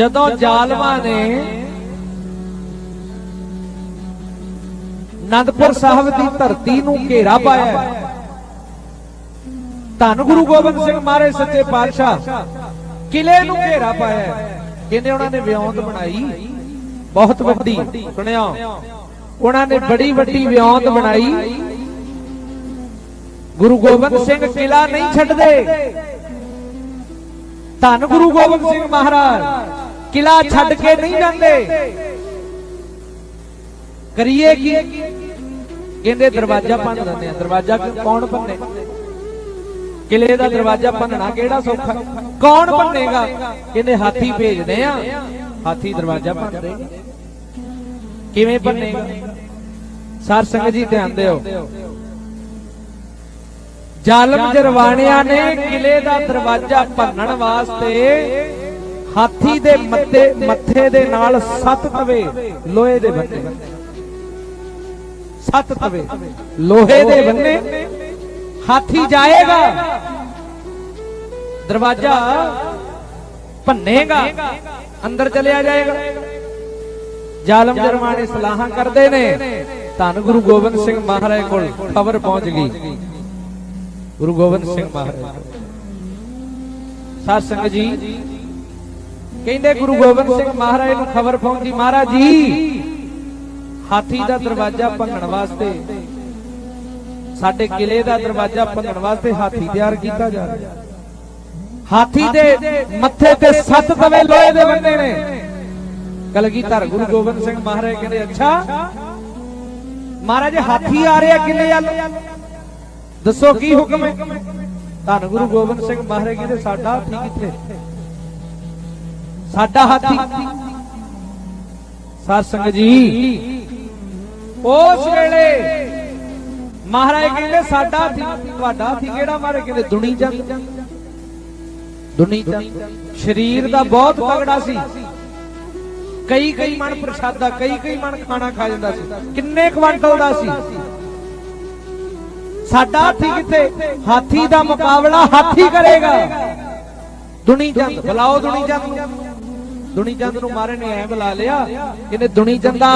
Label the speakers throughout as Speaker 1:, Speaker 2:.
Speaker 1: ਜਦੋਂ ਜ਼ਾਲਮਾਂ ਨੇ ਨੰਦਪੁਰ ਸਾਹਿਬ ਦੀ ਧਰਤੀ ਨੂੰ ਘੇਰਾ ਪਾਇਆ ਧੰਨ ਗੁਰੂ ਗੋਬਿੰਦ ਸਿੰਘ ਮਹਾਰਾਜ ਸੱਚੇ ਪਾਤਸ਼ਾਹ ਕਿਲੇ ਨੂੰ ਘੇਰਾ ਪਾਇਆ ਕਹਿੰਦੇ ਉਹਨਾਂ ਨੇ ਵਿਉਂਤ ਬਣਾਈ, ਬਹੁਤ ਵੱਡੀ, ਸੁਣਿਆ? ਉਹਨਾਂ ਨੇ ਬੜੀ ਵੱਡੀ ਵਿਉਂਤ ਬਣਾਈ। ਗੁਰੂ ਗੋਬਿੰਦ ਸਿੰਘ ਕਿਲਾ ਨਹੀਂ ਛੱਡਦੇ। ਧੰਨ ਗੁਰੂ ਗੋਬਿੰਦ ਸਿੰਘ ਮਹਾਰਾਜ। ਕਿਲਾ ਛੱਡ ਕੇ ਨਹੀਂ ਜਾਂਦੇ। ਕਰੀਏ ਕੀ? ਕਹਿੰਦੇ ਦਰਵਾਜ਼ਾ ਭੰਨ ਦਿੰਦੇ ਆ। ਦਰਵਾਜ਼ਾ ਕੌਣ ਭੰਨੇ? ਕਿਲੇ ਦਾ ਦਰਵਾਜ਼ਾ ਭੰਨਣਾ ਕਿਹੜਾ ਸੌਖਾ? ਕੌਣ ਭੰਨੇਗਾ? ਕਹਿੰਦੇ ਹਾਥੀ ਭੇਜਦੇ ਆ। ਹਾਥੀ ਦਰਵਾਜ਼ਾ ਭੰਨ ਦੇਗਾ ਕਿਵੇਂ ਭੰਨੇਗਾ? ਸਾਰ ਸੰਗਤ ਜੀ ਧਿਆਨ ਦਿਓ। ਜ਼ਾਲਮ ਜਰਵਾਣਿਆਂ ਨੇ ਕਿਲੇ ਦਾ ਦਰਵਾਜ਼ਾ ਭੰਨਣ ਵਾਸਤੇ ਹਾਥੀ ਦੇ ਮੱਥੇ ਮੱਥੇ ਦੇ ਨਾਲ ਸੱਤ ਤਵੇ, ਲੋਹੇ ਦੇ ਬੰਨੇ। ਸੱਤ ਤਵੇ, ਲੋਹੇ ਦੇ ਬੰਨੇ। ਹਾਥੀ ਜਾਏਗਾ, ਦਰਵਾਜ਼ਾ ਭੰਨੇਗਾ, ਅੰਦਰ ਚਲਿਆ ਜਾਏਗਾ। ਜ਼ਾਲਮ ਜਰਮਾਨੇ ਸਲਾਹਾਂ ਕਰਦੇ ਨੇ, ਧੰਨ ਗੁਰੂ ਗੋਬਿੰਦ ਸਿੰਘ ਮਹਾਰਾਜ ਕੋਲ ਖਬਰ ਪਹੁੰਚ ਗਈ। ਗੁਰੂ ਗੋਬਿੰਦ ਸਿੰਘ ਮਹਾਰਾਜ ਸਾਧ ਸੰਗਤ ਜੀ ਕਹਿੰਦੇ ਗੁਰੂ ਗੋਬਿੰਦ ਸਿੰਘ ਮਹਾਰਾਜ ਨੂੰ ਖਬਰ ਪਹੁੰਚੀ ਮਹਾਰਾਜ ਜੀ, ਹਾਥੀ ਦਾ ਦਰਵਾਜ਼ਾ ਭੰਗਣ ਵਾਸਤੇ, ਸਾਡੇ ਕਿਲੇ ਦਾ ਦਰਵਾਜ਼ਾ ਭੰਗਣ ਵਾਸਤੇ ਹਾਥੀ ਤਿਆਰ ਕੀਤਾ ਜਾ ਰਿਹਾ। ਹਾਥੀ ਦੇ ਮੱਥੇ ਤੇ ਸੱਤ ਤਵੇ ਲੋਹੇ ਦੇ ਬੰਨੇ ਨੇ। ਕਲਗੀਧਰ ਗੁਰੂ ਗੋਬਿੰਦ ਸਿੰਘ ਮਹਾਰਾਜ ਕਹਿੰਦੇ, ਅੱਛਾ, ਮਹਾਰਾਜ ਹਾਥੀ ਆ ਰਿਹਾ ਕਿੰਨੇ ਵੱਲ। ਦੱਸੋ ਕੀ ਹੁਕਮ ਹੈ? ਧੰਨ ਗੁਰੂ ਗੋਬਿੰਦ ਸਿੰਘ ਮਹਾਰਾਜ ਕਹਿੰਦੇ, ਸਾਡਾ ਹਾਥੀ ਕਿੱਥੇ? ਸਾਡਾ ਹਾਥੀ। ਸਾਧ ਸੰਗਤ ਜੀ। ਉਸ ਵੇਲੇ ਮਹਾਰਾਜ ਕਹਿੰਦੇ, ਸਾਡਾ ਹਾਥੀ, ਤੁਹਾਡਾ ਹਾਥੀ ਕਿਹੜਾ ਮਾਰੇ? ਕਹਿੰਦੇ, ਦੁਨੀ ਜੰਗ। ਦੁਨੀ ਜੰਗ। ਸਰੀਰ ਦਾ ਬਹੁਤ ਤਗੜਾ ਸੀ। ਕਈ ਕਈ ਮਣ ਪ੍ਰਸ਼ਾਦਾ ਕਈ ਕਈ ਮਣ ਖਾਣਾ ਖਾ ਜਾਂਦਾ ਸੀ। ਕਿੰਨੇ ਕੁਆਂਟਲ ਦਾ ਸੀ। ਸਾਡਾ ਹਾਥੀ ਕਿੱਥੇ? ਹਾਥੀ ਦਾ ਮੁਕਾਬਲਾ ਹਾਥੀ ਕਰੇਗਾ। ਦੁਨੀ ਚੰਦ ਬੁਲਾਓ ਦੁਨੀ ਚੰਦ ਦੁਨੀ ਚੰਦ ਨੂੰ ਮਾਰੇ ਨੇ, ਐ ਬੁਲਾ ਲਿਆ। ਕਹਿੰਦੇ, ਦੁਨੀ ਚੰਦਾ,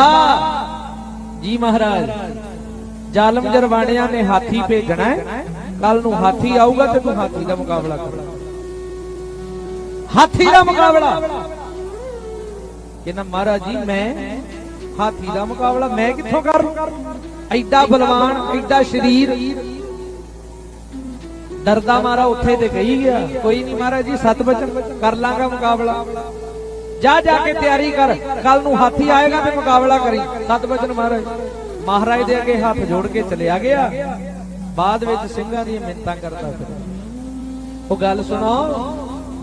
Speaker 1: ਜੀ ਮਹਾਰਾਜ, ਜ਼ਾਲਮ ਜਰਵਾਣਿਆਂ ਨੇ ਹਾਥੀ ਭੇਜਣਾ ਹੈ। ਕੱਲ ਨੂੰ ਹਾਥੀ ਆਊਗਾ ਤੇ ਤੂੰ ਹਾਥੀ ਦਾ ਮੁਕਾਬਲਾ ਕਰ। ਹਾਥੀ ਦਾ ਮੁਕਾਬਲਾ। ਕਹਿੰਦਾ, ਮਹਾਰਾਜ ਜੀ, ਮੈਂ ਹਾਥੀ ਦਾ ਮੁਕਾਬਲਾ ਮੈਂ ਕਿੱਥੋਂ ਕਰ ਲੂੰ? ਐਡਾ ਬਲਵਾਨ, ਐਡਾ ਸ਼ਰੀਰ। ਡਰਦਾ ਮਾਰਾ ਉੱਥੇ ਤੇ ਗਈ ਗਿਆ ਕੋਈ ਨਹੀਂ ਮਹਾਰਾਜ ਜੀ ਸਤ ਬਚਨ ਕਰ ਲਾਂਗਾ ਮੁਕਾਬਲਾ। ਜਾ ਜਾ ਕੇ ਤਿਆਰੀ ਕਰ। ਕੱਲ ਨੂੰ ਹਾਥੀ ਆਏਗਾ ਤੇ ਮੁਕਾਬਲਾ ਕਰੀ। ਸਤ ਬਚਨ ਮਹਾਰਾਜ ਮਹਾਰਾਜ ਦੇ ਅੱਗੇ ਹੱਥ ਜੋੜ ਕੇ ਚਲਿਆ ਗਿਆ। ਬਾਅਦ ਵਿੱਚ ਸਿੰਘਾਂ ਦੀਆਂ ਮਿੰਤਾਂ ਕਰਦਾ ਫਿਰ। ਉਹ ਗੱਲ ਸੁਣੋ,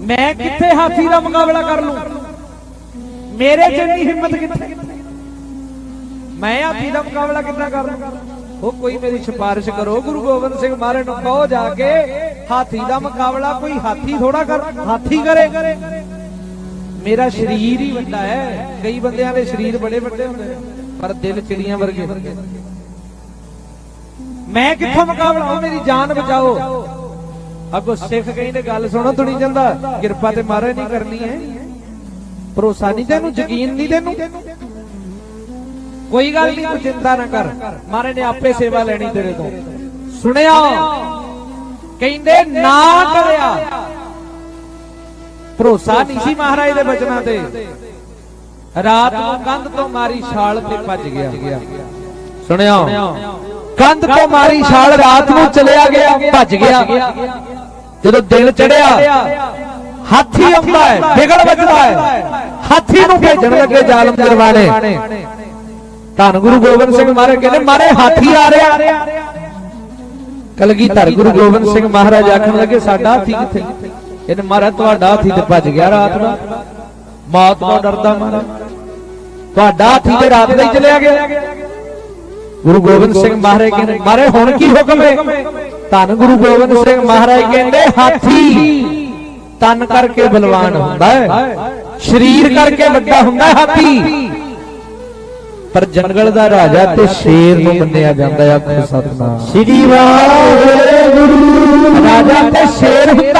Speaker 1: ਮੈਂ ਕਿੱਥੇ ਹਾਥੀ ਦਾ ਮੁਕਾਬਲਾ ਕਰ ਲੂੰ? ਮੇਰੇ ਚ ਹਿੰਮਤ ਕਿੱਥੇ? ਮੈਂ ਹਾਥੀ ਦਾ ਮੁਕਾਬਲਾ ਕਿੱਦਾਂ ਕਰ ਲੂੰ? ਉਹ ਕੋਈ ਮੇਰੀ ਸਿਫਾਰਿਸ਼ ਕਰੋ, ਗੁਰੂ ਗੋਬਿੰਦ ਸਿੰਘ ਮਹਾਰਾਜ ਨੂੰ ਕਹੋ ਜਾ ਕੇ, ਹਾਥੀ ਦਾ ਮੁਕਾਬਲਾ ਕੋਈ ਹਾਥੀ ਥੋੜਾ ਕਰ, ਹਾਥੀ ਕਰੇ। ਮੇਰਾ ਸਰੀਰ ਹੀ ਵੱਡਾ ਹੈ। ਕਈ ਬੰਦਿਆਂ ਦੇ ਸਰੀਰ ਬੜੇ ਵੱਡੇ ਹੁੰਦੇ ਨੇ, ਪਰ ਦਿਲ ਚਿੜੀਆਂ ਵਰਗੇ। ਮੈਂ ਕਿੱਥੋਂ ਮੁਕਾਬਲਾ? ਉਹ ਮੇਰੀ ਜਾਨ ਬਚਾਓ। ਅੱਗੋਂ ਸਿੱਖ ਕਹਿੰਦੇ, ਗੱਲ ਸੁਣੋ ਤੁਣੀ ਜਾਂਦਾ। ਕਿਰਪਾ ਤੇ ਮਹਾਰਾਜ ਨਹੀਂ ਕਰਨੀ ਹੈ। ਭਰੋਸਾ ਨਹੀਂ ਤੈਨੂੰ, ਯਕੀਨ ਨਹੀਂ ਤੈਨੂੰ। ਕੋਈ ਗੱਲ ਨਹੀਂ, ਤੂੰ ਚਿੰਤਾ ਨਾ ਕਰ। ਮਹਾਰਾਜ ਨੇ ਆਪੇ ਸੇਵਾ ਲੈਣੀ ਤੇਰੇ ਤੋਂ। ਸੁਣਿਆ? ਕਹਿੰਦੇ, ਨਾ ਕਰਿਆ। ਭਰੋਸਾ ਨਹੀਂ ਸੀ ਮਹਾਰਾਜ ਦੇ ਬਚਨਾਂ ਤੇ। ਰਾਤ ਨੂੰ ਕੰਧ ਤੋਂ ਮਾਰੀ ਛਾਲ ਤੇ ਭੱਜ ਗਿਆ। ਸੁਣਿਆ ਕੰਧ ਤੋਂ ਮਾਰੀ ਛਾਲ ਰਾਤ ਨੂੰ ਚਲਿਆ ਗਿਆ ਭੱਜ ਗਿਆ। ਜਦੋਂ ਦਿਨ ਚੜਿਆ ਹਾਥੀ ਆਉਂਦਾ ਹੈ ਵਿਗੜ ਵੱਜਦਾ ਹੈ। ਹਾਥੀ ਨੂੰ ਭੇਜਣ ਲੱਗੇ ਜ਼ਾਲਮ ਜਰਵਾਣੇ ਧੰਨ ਗੁਰੂ ਗੋਬਿੰਦ ਸਿੰਘ ਮਹਾਰਾਜ ਕਹਿੰਦੇ ਮਾਰੇ ਹਾਥੀ ਆ ਰਿਹਾ। ਕਲਗੀਧਰ ਗੁਰੂ ਗੋਬਿੰਦ ਸਿੰਘ ਮਹਾਰਾਜ ਆਖਣ ਲੱਗੇ ਸਾਡਾ ਹਾਥੀ ਕਿੱਥੇ ਕਹਿੰਦੇ ਮਹਾਰਾਜ ਤੁਹਾਡਾ ਹਾਥੀ ਤੇ ਭੱਜ ਗਿਆ ਰਾਤ ਨੂੰ। ਮੌਤ ਤੋਂ ਡਰਦਾ ਮਹਾਰਾਜ। ਤੁਹਾਡਾ ਹਾਥੀ ਤੇ ਰਾਤ ਦਾ ਹੀ ਚਲਿਆ ਗਿਆ। ਗੁਰੂ ਗੋਬਿੰਦ ਸਿੰਘ ਮਹਾਰਾਜ ਕਹਿੰਦੇ ਮਾਰੇ ਹੁਣ ਕੀ ਹੁਕਮ ਹੈ? ਧੰਨ ਗੁਰੂ ਗੋਬਿੰਦ ਸਿੰਘ ਮਹਾਰਾਜ ਕਹਿੰਦੇ ਹਾਥੀ ਤਨ ਕਰਕੇ ਬਲਵਾਨ ਹੁੰਦਾ ਹੈ। ਸਰੀਰ ਕਰਕੇ ਵੱਡਾ ਹੁੰਦਾ ਹੈ ਹਾਥੀ। ਪਰ ਜੰਗਲ ਦਾ ਰਾਜਾ ਤੇ ਸ਼ੇਰ ਨੂੰ ਮੰਨਿਆ ਜਾਂਦਾ ਹੈ ਆਖੋ ਸਤਨਾਮ।
Speaker 2: ਸ੍ਰੀ ਵਾਹਿਗੁਰੂ
Speaker 1: ਰਾਜਾ ਤੇ ਸ਼ੇਰ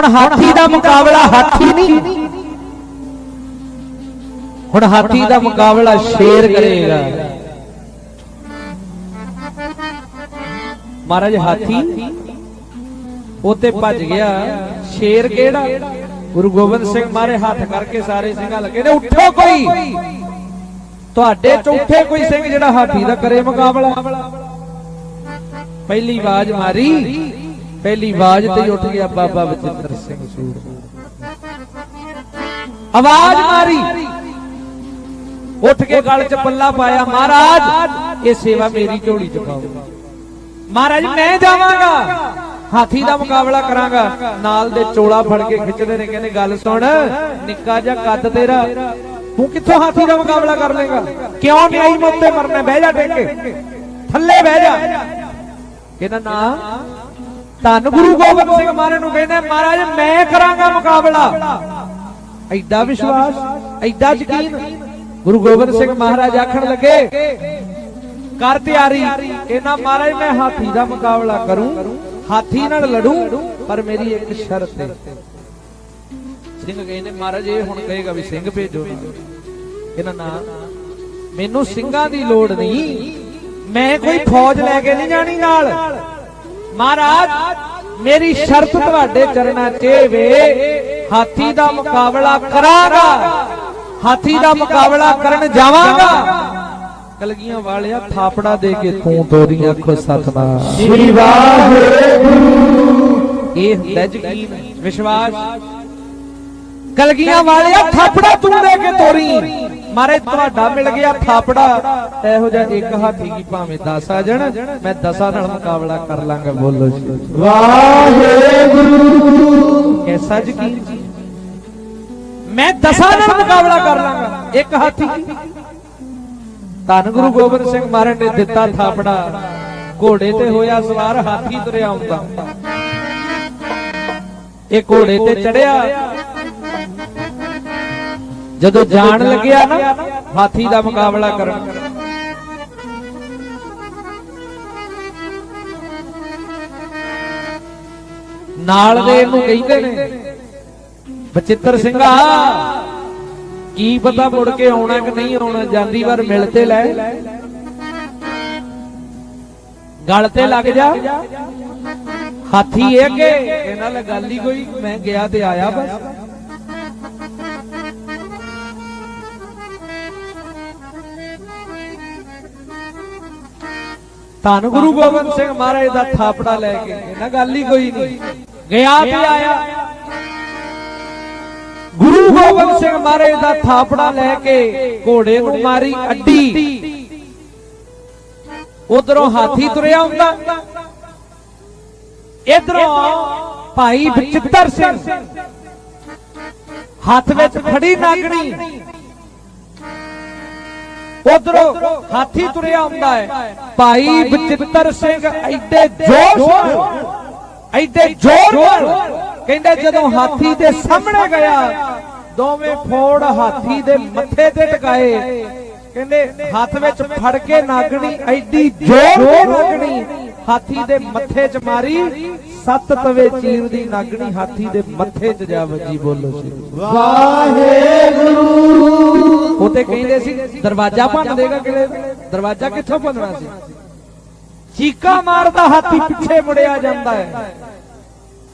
Speaker 1: ਹੁਣ ਹਾਥੀ ਦਾ ਮੁਕਾਬਲਾ ਹਾਥੀ ਨਹੀਂ। ਹੁਣ ਹਾਥੀ ਦਾ ਮੁਕਾਬਲਾ ਸ਼ੇਰ ਕਰੇਗਾ। ਮਹਾਰਾਜ ਹਾਥੀ ਉਤੇ ਭੱਜ ਗਿਆ। ਸ਼ੇਰ ਕਿਹੜਾ? ਗੁਰੂ ਗੋਬਿੰਦ ਸਿੰਘ ਮਾਰੇ ਹੱਥ ਕਰਕੇ ਸਾਰੇ ਸਿੰਘਾਂ ਲੱਗੇ ਨੇ ਉੱਠੋ ਕੋਈ! ਤੁਹਾਡੇ ਚ ਉੱਠੇ ਕੋਈ ਸਿੰਘ ਜਿਹੜਾ ਹਾਥੀ ਦਾ ਕਰੇ ਮੁਕਾਬਲਾ। ਪਹਿਲੀ ਆਵਾਜ਼ ਮਾਰੀ। ਪਹਿਲੀ ਆਵਾਜ਼ ਤੇ ਉੱਠ ਗਿਆ ਬਾਬਾ ਬਚਿੱਤਰ ਸਿੰਘ ਸੂਰ। ਆਵਾਜ਼ ਮਾਰੀ। ਉੱਠ ਕੇ ਗਲ 'ਚ ਪੱਲਾ ਪਾਇਆ, ਮਹਾਰਾਜ, ਇਹ ਸੇਵਾ ਮੇਰੀ ਝੋਲੀ 'ਚ ਪਾਓ। ਮਹਾਰਾਜ, ਮੈਂ ਜਾਵਾਂਗਾ। ਹਾਥੀ ਦਾ ਮੁਕਾਬਲਾ ਕਰਾਂਗਾ। ਨਾਲ ਦੇ ਚੋਲਾ ਫੜ ਕੇ ਖਿੱਚਦੇ ਨੇ, ਕਹਿੰਦੇ, ਗੱਲ ਸੁਣ, ਨਿੱਕਾ ਜਿਹਾ ਕੱਦ ਤੇਰਾ। ਤੂੰ ਕਿੱਥੋਂ ਹਾਥੀ ਦਾ ਮੁਕਾਬਲਾ ਕਰ ਲੇਗਾ ਕਿਉਂ ਨਿਆਈ ਮੁੱਤੇ ਮਰਨਾ? ਬਹਿ ਜਾ ਟੇਕੇ। ਥੱਲੇ ਬਹਿ ਜਾ। ਕਹਿੰਦਾ ਨਾ ਧੰਨ ਗੁਰੂ ਗੋਬਿੰਦ ਸਿੰਘ ਮਹਾਰਾਜ ਨੂੰ ਕਹਿੰਦੇ ਮਹਾਰਾਜ ਮੈਂ ਕਰਾਂਗਾ ਮੁਕਾਬਲਾ। ਐਡਾ ਵਿਸ਼ਵਾਸ ਐਡਾ ਯਕੀਨ। ਗੁਰੂ ਗੋਬਿੰਦ ਸਿੰਘ ਮਹਾਰਾਜ ਆਖਣ ਲੱਗੇ ਕਰ ਤਿਆਰੀ ਇਹਨਾਂ ਮਹਾਰਾਜ ਮੈਂ ਹਾਥੀ ਦਾ ਮੁਕਾਬਲਾ ਕਰੂੰ ਹਾਥੀ ਨਾਲ ਲੜੂੰ ਪਰ ਮੇਰੀ ਇੱਕ ਸ਼ਰਤ ਹੈ ਸਿੰਘ ਕਹਿੰਦੇ ਮਹਾਰਾਜ ਇਹ ਹੁਣ ਕਹੇਗਾ ਵੀ ਸਿੰਘ ਭੇਜੋ ਇਹਨਾਂ ਨਾ ਮੈਨੂੰ ਸਿੰਘਾਂ ਦੀ ਲੋੜ ਨਹੀਂ। ਮੈਂ ਕੋਈ ਫੌਜ ਲੈ ਕੇ ਨਹੀਂ ਜਾਣੀ ਨਾਲ। ਮਹਾਰਾਜ ਮੇਰੀ ਸ਼ਰਤ ਤੁਹਾਡੇ ਚਰਨਾਂ 'ਚ ਵੇ ਹਾਥੀ ਦਾ ਮੁਕਾਬਲਾ ਕਰਾਂਗਾ ਹਾਥੀ ਦਾ ਮੁਕਾਬਲਾ ਕਰਨ ਜਾਵਾਂਗਾ। ਕਲਗੀਆਂ ਵਾਲਿਆ ਥਾਪੜਾ ਦੇ ਕੇ ਤੂੰ ਤੋਰੀ ਅੱਖੋ ਸਤਨਾਮ।
Speaker 2: ਸ੍ਰੀ ਵਾਹਿਗੁਰੂ।
Speaker 1: ਇਹ ਹੁੰਦਾ ਯਕੀਨ ਵਿਸ਼ਵਾਸ। ਕਲਗੀਆਂ ਵਾਲਿਆ ਥਾਪੜਾ ਤੂੰ ਦੇ ਕੇ ਤੋਰੀ ਮਾਰੇ ਤੁਹਾਡਾ ਮਿਲ ਗਿਆ ਥਾਪੜਾ। ਇਹੋ ਜਿਹਾ ਇੱਕ ਹਾਥੀ ਕੀ ਭਾਵੇਂ 10 ਆ ਜਾਣ। ਮੈਂ 10 ਨਾਲ ਮੁਕਾਬਲਾ ਕਰ ਲਾਂਗਾ ਬੋਲੋ ਜੀ।
Speaker 2: ਵਾਹਿਗੁਰੂ।
Speaker 1: ਕੈਸਾ ਯਕੀਨ ਜੀ ਮੈਂ 10 ਨਾਲ ਮੁਕਾਬਲਾ ਕਰ ਲਾਂਗਾ ਇੱਕ ਹਾਥੀ ਧੰਨ ਗੁਰੂ ਗੋਬਿੰਦ ਸਿੰਘ ਮਹਾਰਾਜ ਨੇ ਦਿੱਤਾ ਥਾਪੜਾ। ਘੋੜੇ ਤੇ ਹੋਇਆ ਸਵਾਰ ਹਾਥੀ ਤੁਰਿਆ ਆਉਂਦਾ। ਇਹ ਘੋੜੇ ਤੇ ਚੜਿਆ। ਜਦੋਂ ਜਾਣ ਲੱਗਿਆ ਨਾ ਹਾਥੀ ਦਾ ਮੁਕਾਬਲਾ ਕਰਨ। ਨਾਲ ਦੇ ਇਹਨੂੰ ਕਹਿੰਦੇ ਨੇ ਬਚਿੱਤਰ ਸਿੰਘਾ ਕੀ ਪਤਾ ਮੁੜ ਕੇ ਆਉਣਾ ਕਿ ਨਹੀਂ ਆਉਣਾ ਜਾਂਦੀ ਵਾਰ ਮਿਲ ਤੇ ਲੈ। ਗਲ ਤੇ ਲੱਗ ਜਾ। ਹਾਥੀ ਇਹ ਕਿ ਇਹਨਾਂ ਨਾਲ ਗੱਲ ਹੀ ਕੋਈ ਮੈਂ ਗਿਆ ਤੇ ਆਇਆ ਬਸ। ਧੰਨ ਗੁਰੂ ਗੋਬਿੰਦ ਸਿੰਘ ਮਹਾਰਾਜ ਦਾ ਥਾਪੜਾ ਲੈ ਕੇ। ਇਹਨਾਂ ਗੱਲ ਹੀ ਕੋਈ ਨਹੀਂ। ਗਿਆ ਤੇ ਆਇਆ। ਗੁਰੂ ਗੋਬਿੰਦ ਸਿੰਘ ਮਹਾਰਾਜ ਦਾ ਥਾਪੜਾ ਲੈ ਕੇ ਘੋੜੇ ਨੂੰ ਮਾਰੀ ਅੱਡੀ। ਉਧਰੋਂ ਹਾਥੀ ਤੁਰਿਆ ਹੁੰਦਾ ਇਧਰੋਂ ਭਾਈ ਬਚਿੱਤਰ ਸਿੰਘ। ਹੱਥ ਵਿੱਚ ਫੜੀ ਨਾਗਣੀ। ਉਧਰੋਂ ਹਾਥੀ ਤੁਰਿਆ ਹੁੰਦਾ ਹੈ। ਭਾਈ ਬਚਿੱਤਰ ਸਿੰਘ ਐਡੇ ਜੋਸ਼ ਨਾਲ, ਐਡੇ ਜ਼ੋਰ ਨਾਲ ਕਹਿੰਦੇ ਜਦੋਂ ਹਾਥੀ ਦੇ ਸਾਹਮਣੇ ਗਿਆ, ਦੋਵੇਂ ਫੋੜ ਹਾਥੀ ਦੇ ਮੱਥੇ ਤੇ ਟਿਕਾਏ। ਕਹਿੰਦੇ ਹੱਥ ਵਿੱਚ ਫੜ ਕੇ ਨਾਗਣੀ, ਐਡੀ ਜ਼ੋਰ ਦੀ ਨਾਗਣੀ ਹਾਥੀ ਦੇ ਮੱਥੇ 'ਚ ਮਾਰੀ। ਸੱਤ ਤਵੇ ਚੀਰ ਦੀ ਨਾਗਣੀ ਹਾਥੀ ਦੇ ਮੱਥੇ 'ਚ ਜਾ ਵੱਜੀ ਬੋਲੋ ਸੀ
Speaker 2: ਵਾਹਿਗੁਰੂ।
Speaker 1: ਉਹ ਤੇ ਕਹਿੰਦੇ ਸੀ ਦਰਵਾਜ਼ਾ ਭੰਨ ਦੇਗਾ ਕਿਲੇ ਦਰਵਾਜ਼ਾ ਕਿੱਥੋਂ ਭੰਨਣਾ ਸੀ? ਚੀਕਾ ਮਾਰਦਾ ਹਾਥੀ ਪਿੱਛੇ ਮੁੜਿਆ ਜਾਂਦਾ ਹੈ।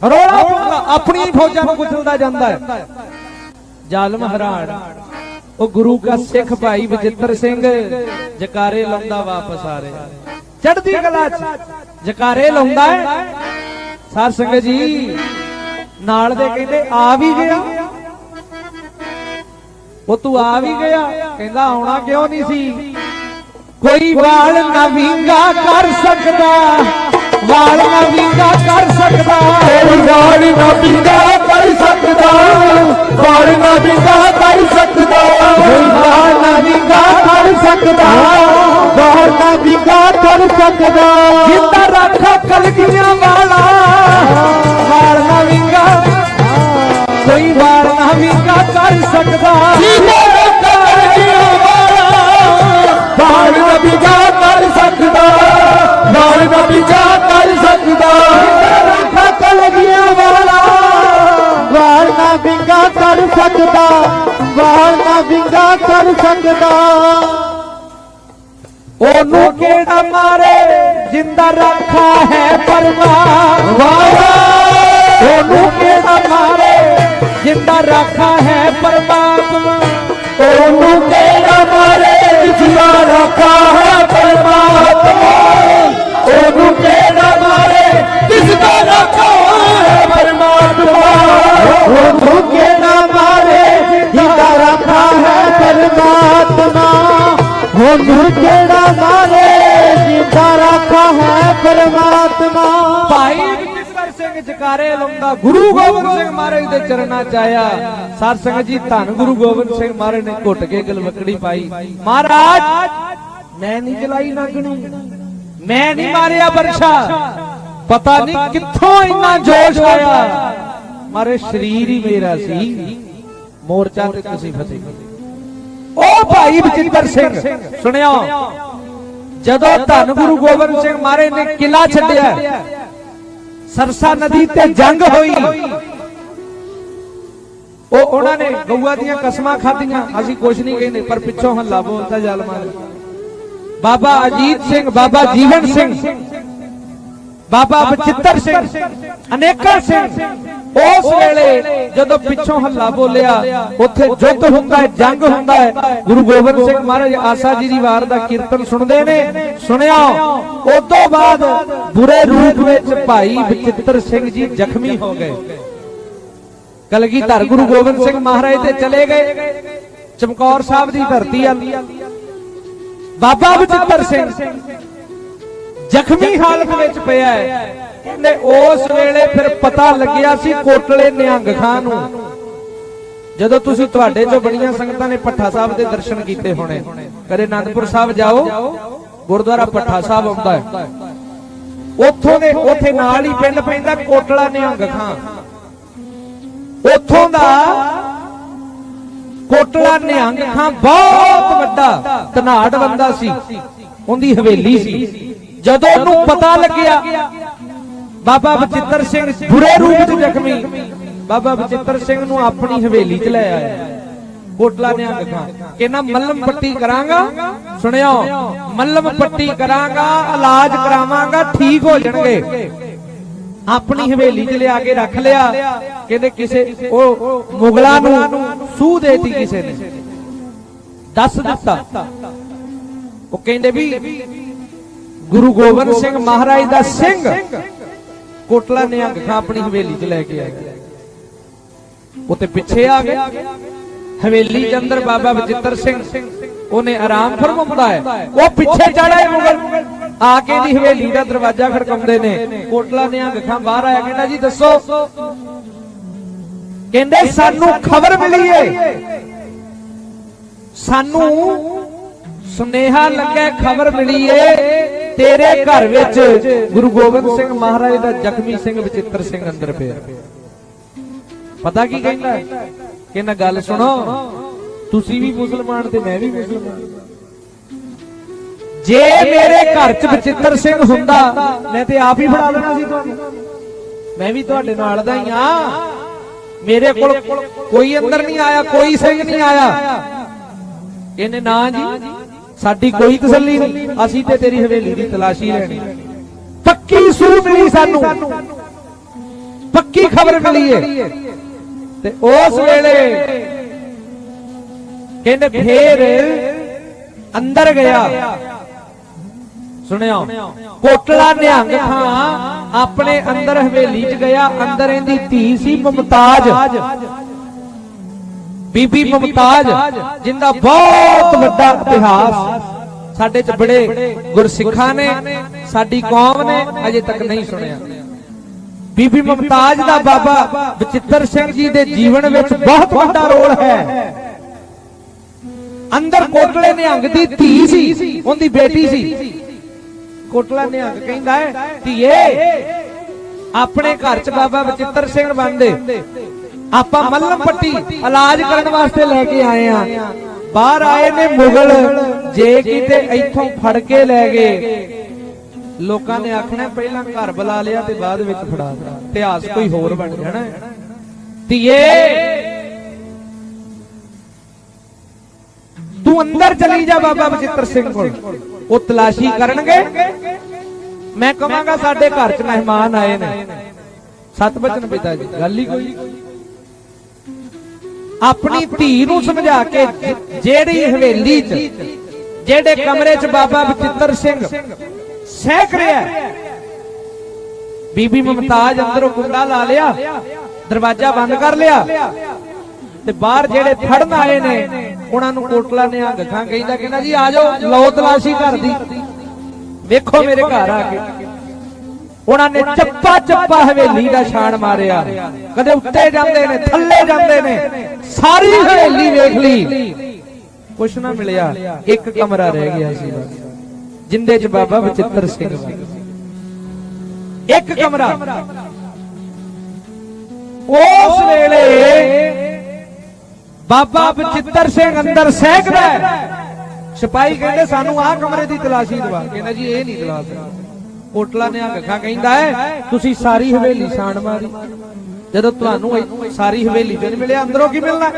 Speaker 1: ਰੋਲਾ ਪਾਉਂਦਾ ਆਪਣੀ ਫੌਜਾਂ ਨੂੰ ਕੁਚਲਦਾ ਜਾਂਦਾ ਹੈ। ਜ਼ਾਲਮ ਹਰਾਣ ਉਹ ਗੁਰੂ ਕਾ ਸਿੱਖ ਭਾਈ ਬਜਿੱਤਰ ਸਿੰਘ ਜਕਾਰੇ ਲਾਉਂਦਾ ਵਾਪਸ ਆ ਰਿਹਾ। ਚੜ੍ਹਦੀ ਕਲਾ ਚ ਜਕਾਰੇ ਲਾਉਂਦਾ ਹੈ। ਸਾਧ ਸੰਗਤ ਜੀ, ਨਾਲ ਦੇ ਕਹਿੰਦੇ ਆ ਵੀ ਗਿਆ। ਉਹ ਤੂੰ ਆ ਵੀ ਗਿਆ, ਕਹਿੰਦਾ ਆਉਣਾ ਕਿਉਂ ਨਹੀਂ ਸੀ? ਕੋਈ ਵਾਲ ਨਾ ਵਿੰਗਾ ਕਰ ਸਕਦਾ, ਵਾਲ ਨਾ ਵਿੰਗਾ ਕਰ ਸਕਦਾ।
Speaker 2: ਕੋਈ ਵਾਰ ਨਾ ਬਿੰਗਾ ਕਰ ਸਕਦਾ ਵਾਰ ਨਾ ਬਿੰਗਾ ਕਰ ਸਕਦਾ
Speaker 1: ਕੋਈ ਵਾਲ ਨਾ ਵਿੰਗਾ ਕਰ ਸਕਦਾ
Speaker 2: ਵਾਰ ਨਾ ਬਿੰਗਾ ਕਰ ਸਕਦਾ
Speaker 1: ਜਿੰਦਾ ਰੱਖਾ ਕਲਗੀਆਂ ਵਾਲਾ ਵਾਲ ਨਾ ਵਿੰਗਾ ਕੋਈ ਵਾਲ ਨਾ ਵਿੰਗਾ ਕਰ ਸਕਦਾ
Speaker 2: ਸਕਦਾ
Speaker 1: ਉਹਨੂੰ ਕਿਹੜਾ ਮਾਰੇ? ਜਿੰਦਾ ਰੱਖਾ ਹੈ ਪਰਮਾਤਮਾ ਉਹਨੂੰ ਕਿਹੜਾ ਮਾਰੇ? ਜਿੰਦਾ ਰੱਖਾ ਹੈ ਪਰਮਾਤਮਾ।
Speaker 2: ਉਹਨੂੰ ਕਿਹੜਾ ਮਾਰੇ? ਜਿਸਦਾ ਰੱਖਾ ਹੈ ਪਰਮਾਤਮਾ। ਉਹਨੂੰ ਕਿਹੜਾ ਮਾਰੇ? ਜਿਸਦਾ ਰੱਖਾ ਹੈ ਪਰਮਾਤਮਾ। ਪਰਮਾਤਮਾ ਉਹਨੂੰ ਕਿਹੜਾ ਮਾਰੇ ਜਿਸਦਾ ਰੱਖਾ ਹੈ ਪਰਮਾਤਮਾ।
Speaker 1: ਭਾਈ ਵਿਜੇਂਦਰ ਸਿੰਘ ਜਕਾਰੇ ਲਾਉਂਦਾ ਗੁਰੂ ਗੋਬਿੰਦ ਸਿੰਘ ਮਹਾਰਾਜ ਦੇ ਚਰਨਾਂ ਚ ਆਇਆ। ਸਤ ਸੰਗਤ ਜੀ ਧੰਨ ਗੁਰੂ ਗੋਬਿੰਦ ਸਿੰਘ ਮਹਾਰਾਜ ਨੇ ਘੁੱਟ ਕੇ ਗਲਵਕੜੀ ਪਾਈ। ਮਹਾਰਾਜ ਮੈਂ ਨਹੀਂ ਚਲਾਈ ਨਾਗਣੀ ਮੈਂ ਨਹੀਂ ਮਾਰਿਆ ਬਰਸ਼ਾ ਪਤਾ ਨਹੀਂ ਕਿੱਥੋਂ ਇੰਨਾ ਜੋਸ਼ ਆਇਆ। ਮਾਰੇ ਸਰੀਰ ਹੀ ਮੇਰਾ ਸੀ। ਮੋਰਚਾ ਤੇ ਤੁਸੀਂ ਫਤਿਹ ਉਹ ਭਾਈ ਬਚਿੱਤਰ ਸਿੰਘ ਸੁਣਿਓ ਜਦੋਂ ਧੰਨ ਗੁਰੂ ਗੋਬਿੰਦ ਸਿੰਘ ਮਹਾਰਾਜ ਨੇ ਕਿਲਾ ਛੱਡਿਆ ਸਰਸਾ ਨਦੀ ਤੇ ਜੰਗ ਹੋਈ। ਉਹ ਉਹਨਾਂ ਨੇ ਗਊਆ ਦੀਆਂ ਕਸਮਾਂ ਖਾਧੀਆਂ। ਅਸੀਂ ਕੁਝ ਨਹੀਂ ਕਹਿੰਦੇ ਪਰ ਪਿੱਛੋਂ ਹੱਲਾ ਬੋਲਦਾ ਜ਼ਾਲਮਾਂ ਨੇ ਬਾਬਾ ਅਜੀਤ ਸਿੰਘ ਬਾਬਾ ਜੀਵਨ ਸਿੰਘ ਬਾਬਾ ਬਚਿੱਤਰ ਸਿੰਘ ਅਨੇਕਾਂ ਸਿੰਘ। ਉਸ ਵੇਲੇ ਜਦੋਂ ਪਿੱਛੋਂ ਹੱਲਾ ਬੋਲਿਆ, ਉੱਥੇ ਯੁੱਧ ਹੁੰਦਾ ਹੈ, ਜੰਗ ਹੁੰਦਾ ਹੈ, ਗੁਰੂ ਗੋਬਿੰਦ ਸਿੰਘ ਮਹਾਰਾਜ ਆਸਾ ਜੀ ਦੀ ਵਾਰ ਦਾ ਕੀਰਤਨ ਸੁਣਦੇ ਨੇ, ਸੁਣਿਆ ਉਸ ਤੋਂ ਬਾਅਦ ਬੁਰੇ ਰੂਪ ਵਿੱਚ ਭਾਈ ਬਚਿੱਤਰ ਸਿੰਘ ਜੀ ਜ਼ਖਮੀ ਹੋ ਗਏ। ਕਲਗੀਧਰ ਗੁਰੂ ਗੋਬਿੰਦ ਸਿੰਘ ਮਹਾਰਾਜ ਤੇ ਚਲੇ ਗਏ, ਚਮਕੌਰ ਸਾਹਿਬ ਦੀ ਧਰਤੀ ਆ ਬਾਬਾ ਬਚਿੱਤਰ ਸਿੰਘ ਜ਼ਖਮੀ ਹਾਲਤ ਵਿੱਚ ਪਿਆ ਹੈ। ਕਹਿੰਦੇ ਉਸ ਵੇਲੇ ਫਿਰ ਪਤਾ ਲੱਗਿਆ ਸੀ ਕੋਟਲੇ ਨਿਹੰਗ ਖਾਨ ਨੂੰ। ਜਦੋਂ ਤੁਸੀਂ ਤੁਹਾਡੇ ਚੋਂ ਬੜੀਆਂ ਸੰਗਤਾਂ ਨੇ ਪੱਠਾ ਸਾਹਿਬ ਦੇ ਦਰਸ਼ਨ ਕੀਤੇ ਹੋਣੇ, ਕਦੇ ਆਨੰਦਪੁਰ ਸਾਹਿਬ ਜਾਓ, ਗੁਰਦੁਆਰਾ ਪੱਠਾ ਸਾਹਿਬ ਆਉਂਦਾ ਹੈ। ਉੱਥੋਂ ਦੇ ਉੱਥੇ ਨਾਲ ਹੀ ਪਿੰਡ ਪੈਂਦਾ ਕੋਟਲਾ ਨਿਹੰਗ ਖਾਂ ਉੱਥੋਂ ਦਾ ਕੋਟਲਾ ਨਿਹੰਗ ਖਾਂ ਬਹੁਤ ਵੱਡਾ ਧਨਾੜ ਬੰਦਾ ਸੀ। ਉਹਦੀ ਹਵੇਲੀ ਸੀ। ਜਦੋਂ ਉਹਨੂੰ ਪਤਾ ਲੱਗਿਆ ਬਾਬਾ ਬਚਿੱਤਰ ਸਿੰਘ ਬੁਰੇ ਰੂਪ 'ਚ ਜ਼ਖਮੀ। ਬਾਬਾ ਬਚਿੱਤਰ ਸਿੰਘ ਨੂੰ ਆਪਣੀ ਹਵੇਲੀ 'ਚ ਲੈ ਆਇਆ। ਕੋਟਲਾ ਨਿਹੰਗ ਖਾਂ ਕਹਿੰਦਾ, ਮੱਲਮ ਪੱਟੀ ਕਰਾਂਗਾ। ਸੁਣਿਓ, ਮੱਲਮ ਪੱਟੀ ਕਰਾਂਗਾ, ਇਲਾਜ ਕਰਾਵਾਂਗਾ, ਠੀਕ ਹੋ ਜਾਣਗੇ। ਆਪਣੀ ਹਵੇਲੀ 'ਚ ਲਿਆ ਕੇ ਰੱਖ ਲਿਆ। ਕਹਿੰਦੇ, ਕਿਸੇ ਉਹ ਮੁਗਲਾਂ ਨੂੰ ਸੂਹ ਦੇਤੀ ਕਿਸੇ ਨੇ। ਦੱਸ ਦਿੱਤਾ। ਉਹ ਕਹਿੰਦੇ ਵੀ ਗੁਰੂ ਗੋਬਿੰਦ ਸਿੰਘ ਮਹਾਰਾਜ ਦਾ ਸਿੰਘ ਕੋਟਲਾ ਨਿਹੰਗ ਖਾਂ ਆਪਣੀ ਹਵੇਲੀ 'ਚ ਲੈ ਕੇ ਆਇਆ ਉਤੇ ਪਿੱਛੇ ਆ ਗਏ। ਹਵੇਲੀ ਦੇ ਅੰਦਰ ਬਾਬਾ ਬਚਿੱਤਰ ਸਿੰਘ, ਉਹਨੇ ਆਰਾਮ ਫਰਮਾਉਂਦਾ ਹੈ। ਉਹ ਪਿੱਛੇ ਚੜਾਏ ਮੁਗਲ। ਆ ਕੇ ਦੀ ਹਵੇਲੀ ਦਾ ਦਰਵਾਜ਼ਾ ਖੜਕਾਉਂਦੇ ਨੇ। ਕੋਟਲਾ ਨਿਹੰਗ ਖਾਂ ਬਾਹਰ ਆਇਆ, ਕਹਿੰਦਾ ਜੀ, ਦੱਸੋ। ਕਹਿੰਦੇ, ਸਾਨੂੰ ਖਬਰ ਮਿਲੀ ਏ। ਸਾਨੂੰ ਸੁਨੇਹਾ ਲੱਗਾ ਖਬਰ ਮਿਲੀ ਏ। ਤੇਰੇ ਘਰ ਵਿੱਚ ਗੁਰੂ ਗੋਬਿੰਦ ਸਿੰਘ ਮਹਾਰਾਜ ਦਾ ਜ਼ਖਮੀ ਸਿੰਘ ਬਚਿੱਤਰ ਸਿੰਘ ਅੰਦਰ ਪਿਆ। ਪਤਾ ਕੀ ਕਹਿੰਦਾ? ਹੈ? ਕਹਿੰਦਾ ਗੱਲ ਸੁਣੋ। ਤੁਸੀਂ ਵੀ ਮੁਸਲਮਾਨ ਤੇ ਮੈਂ ਵੀ ਮੁਸਲਮਾਨ। ਜੇ ਮੇਰੇ ਘਰ 'ਚ ਬਚਿੱਤਰ ਸਿੰਘ ਹੁੰਦਾ ਮੈਂ ਤੇ ਆਪ ਹੀ ਫੜਾ ਲੈਣਾ ਸੀ ਤੁਹਾਨੂੰ। ਮੈਂ ਵੀ ਤੁਹਾਡੇ ਨਾਲ ਦਾ ਹੀ ਆ ਮੇਰੇ ਕੋਲ ਕੋਈ ਅੰਦਰ ਨਹੀਂ ਆਇਆ ਕੋਈ ਸਿੰਘ ਨਹੀਂ ਆਇਆ। ਇਹਨੇ ਨਾ ਜੀ। ਸਾਡੀ ਕੋਈ ਤਸੱਲੀ ਨਹੀਂ। ਅਸੀਂ ਤੇ ਤੇਰੀ ਹਵੇਲੀ ਦੀ ਤਲਾਸ਼ੀ ਲੈਣੀ। ਪੱਕੀ ਸੂਹ ਮਿਲੀ ਸਾਨੂੰ। ਪੱਕੀ ਖਬਰ ਮਿਲੀ ਏ। ਤੇ ਉਸ ਵੇਲੇ ਕਹਿੰਦੇ ਫੇਰ ਅੰਦਰ ਗਿਆ। ਸੁਣਿਓ। ਕੋਟਲਾ ਨਿਹੰਗ ਖਾਂ ਆਪਣੇ ਅੰਦਰ ਹਵੇਲੀ 'ਚ ਗਿਆ। ਅੰਦਰ ਇਹਦੀ ਧੀ ਸੀ ਮੁਮਤਾਜ। ਬੀਬੀ ਮੁਮਤਾਜ ਜਿੰਦਾ ਬਹੁਤ ਵੱਡਾ ਇਤਿਹਾਸ ਸਾਡੇ 'ਚ ਬੜੇ ਗੁਰਸਿੱਖਾਂ ਨੇ ਸਾਡੀ ਕੌਮ ਨੇ ਅਜੇ ਤੱਕ ਨਹੀਂ ਸੁਣਿਆ। ਬੀਬੀ ਮੁਮਤਾਜ ਦਾ ਬਾਬਾ ਬਚਿੱਤਰ ਸਿੰਘ ਜੀ ਦੇ ਜੀਵਨ ਵਿੱਚ ਬਹੁਤ ਵੱਡਾ ਰੋਲ ਹੈ। ਅੰਦਰ ਕੋਟਲੇ ਨਿਹੰਗ ਦੀ ਧੀ ਸੀ ਉਹਦੀ ਬੇਟੀ ਸੀ। ਕੋਟਲਾ ਨਿਹੰਗ ਕਹਿੰਦਾ ਹੈ ਧੀਏ ਆਪਣੇ ਘਰ 'ਚ ਬਾਬਾ ਬਚਿੱਤਰ ਸਿੰਘ ਬਣਦੇ। ਆਪਾਂ ਮੱਲਮ ਪੱਟੀ ਇਲਾਜ ਕਰਨ ਵਾਸਤੇ ਲੈ ਕੇ ਆਏ ਆ ਬਾਹਰ ਆਏ ਨੇ ਮੁਗਲ ਜੇ ਕਿਤੇ ਇੱਥੋਂ ਫੜ ਕੇ ਲੈ ਗਏ। ਲੋਕਾਂ ਨੇ ਆਖਣਾ ਪਹਿਲਾਂ ਘਰ ਬੁਲਾ ਲਿਆ ਤੇ ਬਾਅਦ ਵਿੱਚ ਫੜਾ ਇਤਿਹਾਸ ਕੋਈ ਹੋਰ ਬਣ ਜਾਣਾ। ਧੀਏ ਤੂੰ ਅੰਦਰ ਚਲੀ ਜਾ ਬਾਬਾ ਬਚਿੱਤਰ ਸਿੰਘ ਕੋਲ। ਉਹ ਤਲਾਸ਼ੀ ਕਰਨਗੇ। ਮੈਂ ਕਹਾਂਗਾ ਸਾਡੇ ਘਰ 'ਚ ਮਹਿਮਾਨ ਆਏ ਨੇ। ਸਤਿ ਬਚਨ ਪਿਤਾ ਜੀ। ਗੱਲ ਹੀ ਕੋਈ ਆਪਣੀ ਧੀ ਨੂੰ ਸਮਝਾ ਕੇ ਜਿਹੜੀ ਹਵੇਲੀ 'ਚ, ਜਿਹੜੇ ਕਮਰੇ 'ਚ ਬਾਬਾ ਬਚਿੱਤਰ ਸਿੰਘ ਸਹਿਕ ਰਿਹਾ ਬੀਬੀ ਮਮਤਾਜ ਅੰਦਰੋਂ ਗੁੰਡਾ ਲਾ ਲਿਆ, ਦਰਵਾਜ਼ਾ ਬੰਦ ਕਰ ਲਿਆ ਤੇ ਬਾਹਰ ਜਿਹੜੇ ਫੜਨ ਆਏ ਨੇ, ਉਹਨਾਂ ਨੂੰ ਕੋਟਲਾ ਨੇ ਅੱਖਾਂ ਕਹਿੰਦਾ ਕਹਿੰਦਾ ਜੀ ਆ ਜਾਓ, ਲਓ ਤਲਾਸ਼ੀ ਘਰ ਦੀ। ਵੇਖੋ ਮੇਰੇ ਘਰ ਆ ਕੇ। ਉਹਨਾਂ ਨੇ ਚੱਪਾ ਚੱਪਾ ਹਵੇਲੀ ਦਾ ਛਾਣ ਮਾਰਿਆ। ਕਦੇ ਉੱਤੇ ਜਾਂਦੇ ਨੇ ਥੱਲੇ ਜਾਂਦੇ ਨੇ। ਸਾਰੀ ਹਵੇਲੀ ਵੇਖ ਲਈ। ਕੁਛ ਨਾ ਮਿਲਿਆ ਇੱਕ ਕਮਰਾ ਰਹਿ ਗਿਆ ਸੀ ਜਿੰਦੇ ਚ ਬਾਬਾ ਬਚਿੱਤਰ ਸਿੰਘ ਇੱਕ ਕਮਰਾ। ਉਸ ਵੇਲੇ ਬਾਬਾ ਬਚਿੱਤਰ ਸਿੰਘ ਅੰਦਰ ਸਹਿਕਦਾ ਸਿਪਾਹੀ ਕਹਿੰਦੇ ਸਾਨੂੰ ਆਹ ਕਮਰੇ ਦੀ ਤਲਾਸ਼ੀ ਦਵਾ। ਕਹਿੰਦਾ ਜੀ ਇਹ ਨਹੀਂ ਸਕਦਾ ਕੋਟਲਾ ਨੇ ਅੱਖਾਂ ਕਹਿੰਦਾ ਹੈ, ਤੁਸੀਂ ਸਾਰੀ ਹਵੇਲੀ ਛਾਣ ਮਾਰੀ। ਜਦੋਂ ਤੁਹਾਨੂੰ ਸਾਰੀ ਹਵੇਲੀ ਚੋਂ ਮਿਲਿਆ, ਅੰਦਰੋਂ ਕੀ ਮਿਲਣਾ?